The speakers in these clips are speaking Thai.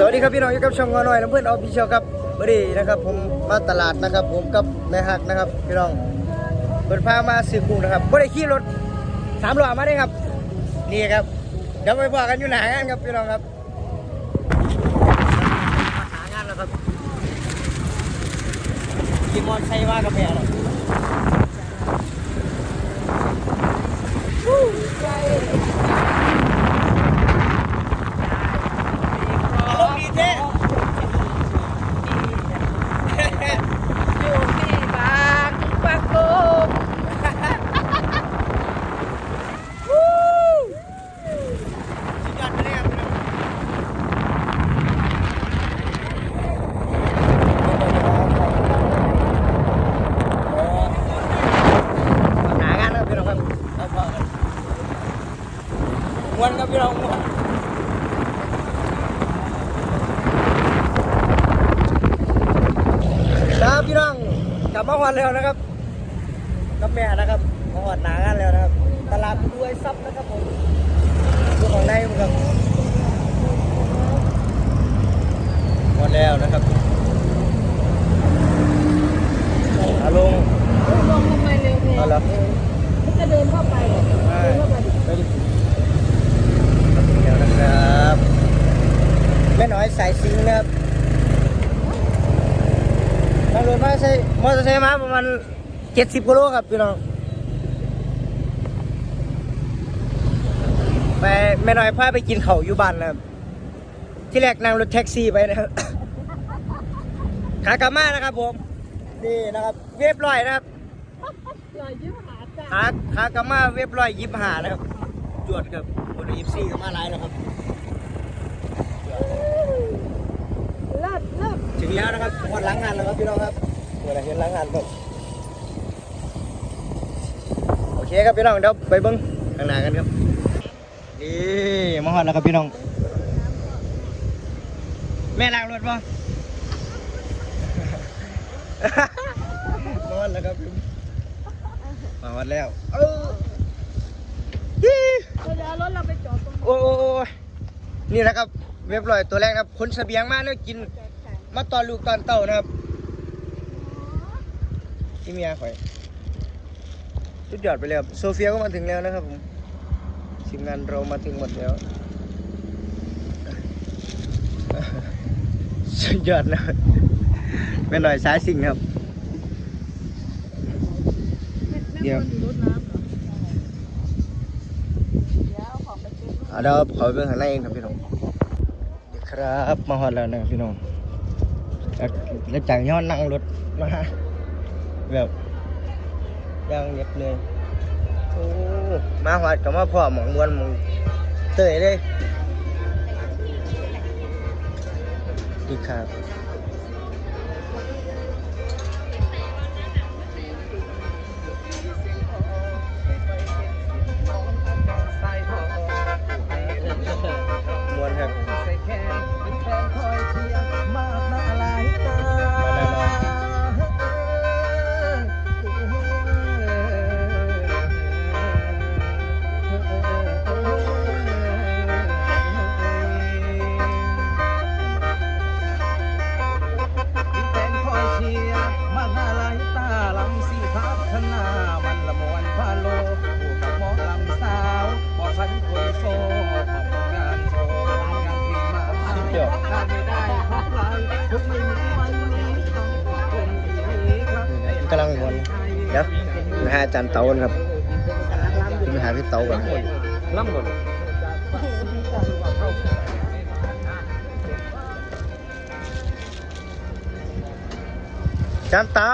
สวัสดีครับพี่น้องอยู่กับช่องงอหน่อยน้ำเพื่อนออฟฟิเชียลครับวันนี้นะครับ ผมมาตลาดนะครับ ผมกับแม่ฮักนะครับพี่น้องเปิดพามาซื้อกุ้งนะครับไม่ได้ขี่รถสามล้อมาได้ครับ นี่ครับ เดี๋ยวไปพอกันอยู่หนางานครับพี่น้องครับหางานแล้วครับขี่มอเตอร์ไซค์มากาแฟหรออารมณ์ดีเท่ อยู่ที่บางปะกง สุดยอดไปเลยครับพี่น้องหางานครับพี่น้องครับเอาพอกันม้วนครับพี่น้องม้วนครับพี่น้องกลับมาหอนแล้วนะครับกับแม่นะครับมาหอดหนางานแล้วนะครับ ตลาดด้วยซับนะครับผมดูของในมครับหมดแล้วนะครับอาลง ลงทำไมเร็วเนี่ย เอาเหรอ มันจะเดินเข้าไปเหรอเดินเข้าไปดิ ไปดิเดี๋ยวนะครับแม่น้อยสายสิงห์นะครับนั่งรถ มาใช้มอเตอร์ไซค์มาประมาณเจ็ดสิบกิโลครับพี่น้อง ไปแม่น้อยพาไปกินเขาวอยู่บ้านนะครับ ที่แรกนั่งรถแท็กซี่ไปนะครับขากลับมานะครับผม นี่นะครับเรียบร้อยนะครับลอยยิ้มหาจ้าขาขากลับมาเรียบร้อยยิบหานะครับ จวดครับคนยิบซี่ก็มาหลายแล้วครับเลิศเลิศถึงแล้วนะครับหมดหล้างงานแล้วครับพี่น้องครับ เดี๋ยวเราเห็นหล้างงานครับโอเคครับพี่น้องเดี๋ยวไปเบิ้งข้างหน้ากันครับนี่มาหอดแล้วครับพี่น้อง แม่ล้างรถป่ะมาหอดแล้วครับพี่มาหอดแล้วเออยี่เราจะเอารถเราไปจอดตรงนี้โอ้ยโอ้ยโอ้ยนี่นะครับเรียบร้อยตัวแรกนะครับคนเสบียงมาเนี่ยกินแจกจ่ายมาตอนลูกตอนเต่านะครับ ที่เมียข่อยสุดยอดไปเลยครับโซเฟียก็มาถึงแล้วนะครับผมทีมงานเรามาถึงหมดแล้วสุดยอดนะเป็นหน่อยสายสิ่งครับ เดี๋ยวรถน้ำเหรอเดี๋ยวเอาของไปเก็บเอาเดี๋ยวขอไปเบิ่งข้างในเองครับพี่น้องเดี๋ยวครับ มาฮอดแล้วนะครับพี่น้องแล้วแล้วจากย้อนนั่งรถมา แบบย่างเหน็บเลยโอ้มาหอดกับมาพ่อหมองมวนหมองเตยเลยดีครับาอาจารย์เตากันครับไปหาพี่เตาก่อนล่ำก่อนอาจารย์เตา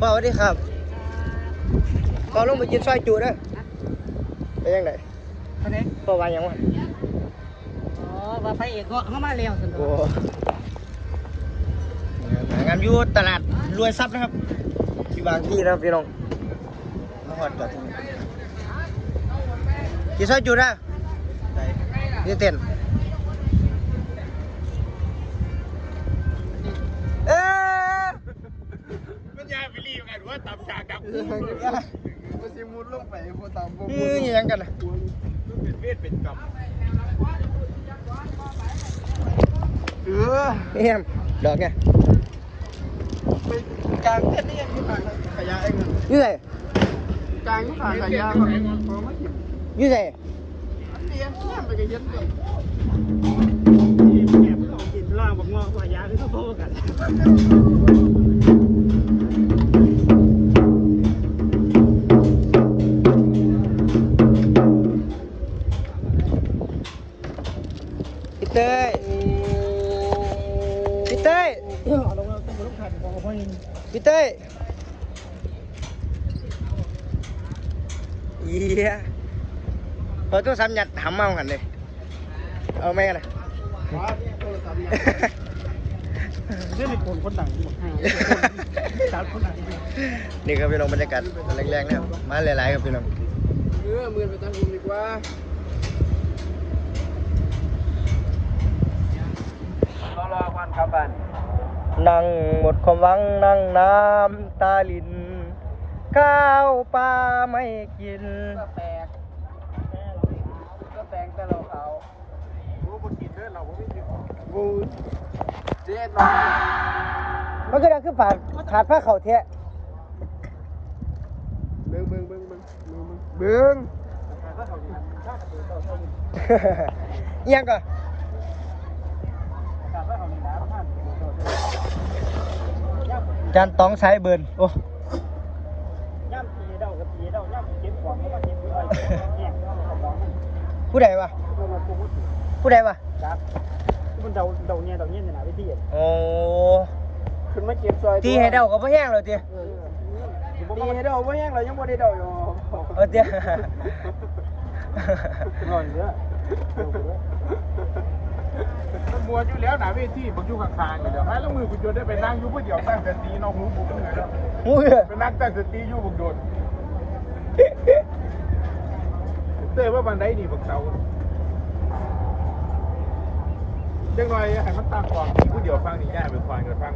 พ่อสวัสดีครับพ่อลงไปกินซอยจูเด้อไปยังไงอันนี้พ่อวายังวะอ๋อว่าพระเอกก็เข้ามาเร็วสุดโอ้งานอยู่ตลาดรวยทรัพย์นะครับ ที่บางที่นะครับพี่น้องมาหอดก่อนกี่ซอยจุดอะนี่เต้นเอ๊ะมันยายไปรีบกันว่าตำจากดับมันสิมุดลงไปพอตามบ่เอ้ยยังกันนะเป็นเวทเป็นกรรมนี่ยดอกไงไปกลางเต้นนี่ยังอยู่ทางขยะเองอะอยี่ไสกลางอยู่ทางขยะก่อนพอมาหยิบอยี่ไส อันนี้เนี่ยไปกับเย็นเลยแอบเอากินล่างบักงอกว่ายาคือเขาโพกันพี่เต้ยพี่เต้ยเอาลงแล้วต้องลงขันของพ่อยิงพี่เต้ยเยี่ยพอต้องซ้ำยัดหำเมาหันเลยเอาไหมกันนะว้าโทรศัพท์เนี่ยเรื่องในคนคนดังหมดให้สาวคนดังนี่ครับพี่น้องบรรยากาศแรงๆนะครับมาหลายๆครับพี่น้องเออมือไปตั้งคุมดีกว่ารอรอควันครับบ้าน นั่งหมดความหวังนั่งน้ำตาลิน ข้าวปลาไม่กิน ก็แตกก็แตกแต่เราเขาโอ้บ่กินเด้อเราบ่มีกินบูเจ๊น้องมันก็ดังคือผ่านขาดผ้าเข่าเทะเบิ้งเบิ้งเบิ้งเบิ้งเบิ้งอิหยังก่อน จานต้องสายเบิร์นโอ้ย่ำตีเดากับตีเดาย่ำเก็บของแล้วมาเก็บด้วยแห้งของผู้ใดวะผู้ใดวะจับมันเดาเดาเนี่ยเดาเนี่ยนะวิธีโอ้ขึ้นมาเก็บซอยตีให้เดาก็บ่แห้งเลยตีตีให้เดาไม่แห้งเรายังไม่ได้เดาอยู่เออเตี้ยนอนเยอะ มันมัวอยู่แล้วหนาเวทีบักอยู่ข้างๆอยู่เดี๋ยวให้แล้วมือกูจนได้ไปนั่งอยู่ผู้เดียวตั้งสติเนาะหูกูเป็นไงเนาะหูยไปนั่งตั้งสติอยู่บักโดนเต้ว่าบันไดนี่บักเสาจังหน่อยให้มันตั้งก่อนผู้เดียวฟังนี่ย่าไปฟังกันฟัง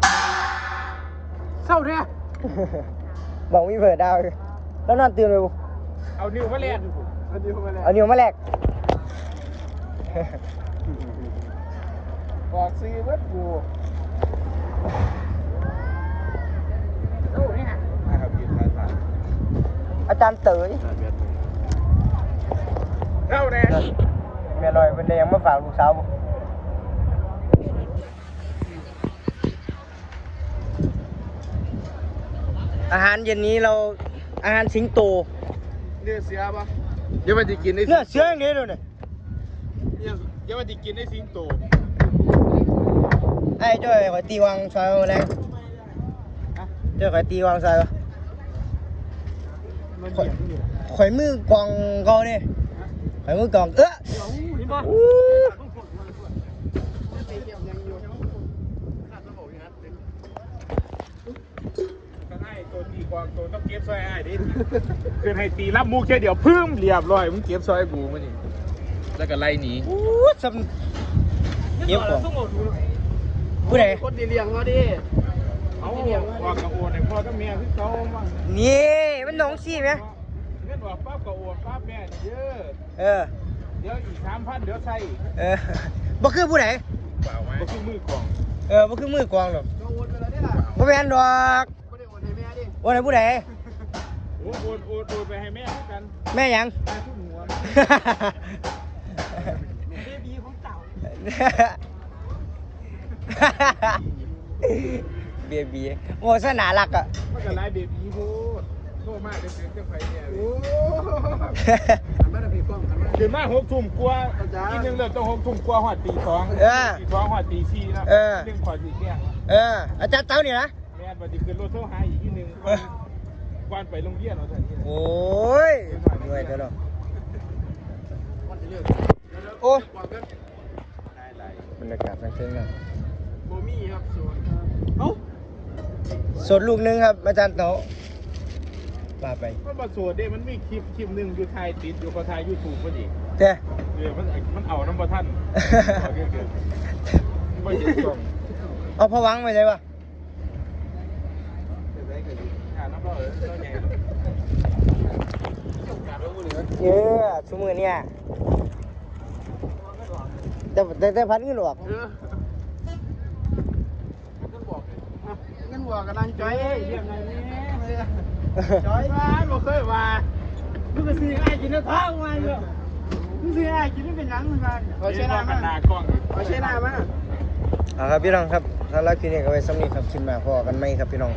เศร้าเนี่ยบอกมีเผื่อดาวอยู่แล้วนอนตื่นเลยบุเอานิ้วมาเล่นอันนี้มาแล้วเอานิ้วมาแลก ออกซีเวทกูนะครับกินภาษาอาจารย์เต๋ยเข้าแน่แม่ลอยเป็นได้ยังมาฝากลูกสาวบ่อาหารเย็นนี้เราอาหารสิงโต เนื้อเสียปะเดี๋ยวมันจะกินได้เนื้อเสืออย่างนี้เลยเนี่ยเดี๋ยวมันจะกินได้สิงโต ไอ้จ้อยข่อยตีวางซอยมาแรงจ้อยข่อยตีวางซอยวะมันเบียดอยู่ข่อยมือกองเกาเนี่ยข่อยมือกองเออนี่ป่ะอู้ก็ให้ตัวตีกวางตัวต้องเก็บซอยไอ้ดิเพื่อนให้ตีรับมูกแค่เดียวพึ่มเรียบร้อยมึงเก็บซอยกูมานี่แล้วก็ไล่หนีอู้สำเก็บของต้องหมด ผู้ใดคนดีเลี้ยงเขาดิเอาออกกระโอนให้พ่อกับแม่คือเขามั่งนี่มันหนองซี่ไหมเงินว่าป้ากระโอนป้าแม่เยอะเออเดี๋ยวอีกสามพันเดี๋ยวใส่เออบ่คือผู้ใดเปล่าไหมก็คือมือกล่องเออบ่คือมือกองหรอกก็โอนไปแล้วนี่ล่ะบ่แม่นดอกไม่ได้โอนให้แม่ดิว่าไหนผู้ใดโอ้โอนโอนโอนไปให้แม่ด้วยกัน แม่หยังแม่ทุ่มหัวเบบีของเต่า เบียบีโมสนารักอะมันก็ไล่เบบีโหดโทษมากเดี๋ยวเสียงจะไปเนี่ยโอ้หันมาทางพี่ป้องหันมาตื่นมาหกทุ่มกว่าอีกหนึ่งเริ่มต้องหกทุ่มกว่าหอดตีสองตีสองหอดตีสี่นะเรื่องขอดีเนี่ยเอออาจารย์เต้านี่นะแม่บัดนี้ขึ้นรถโทรหาอีกทีหนึ่งก่อนไปโรงเรียนเอาเถอะนี่โอ้ยเหนื่อยจังเนาะโอ้ยได้ไรบรรยากาศสังเกตนะโบ มี่ครับสวนเอ้าสดลูกหนึงครับ อาจารย์เต้าปาไปมันประสวดเด้มันมีคลิปคลิปหนึ่งอยู่ไทยติดอยู่กับไทยยูทูบพอดีเจ้ เดี๋ยวมันมันเอาน้ำประท่านขอเกินเกินไม่เห็นกล่องเอาพวังไปเลยวะอ่าน้ำร้อนเออใหญ่เออชั่วมือเนี่ยแต่แต่แต่พันเงินหรอกเออ บอกกำลังจ้อยเรื่องอะไรนี่จ้อยมาบ่เคยว่ามึงก็ซื้อไอ้กินแล้วท้องมาเยอะมึงซื้อไอ้กินแล้วเป็นหยังมึงกันเอาเชน่ามานาดกล้องเอาเชน่ามาเอาครับพี่น้องครับสำหรับคลิปนี้ก็ไว้สำนี้ครับคลิปหน้าพอกันไหมครับพี่น้อง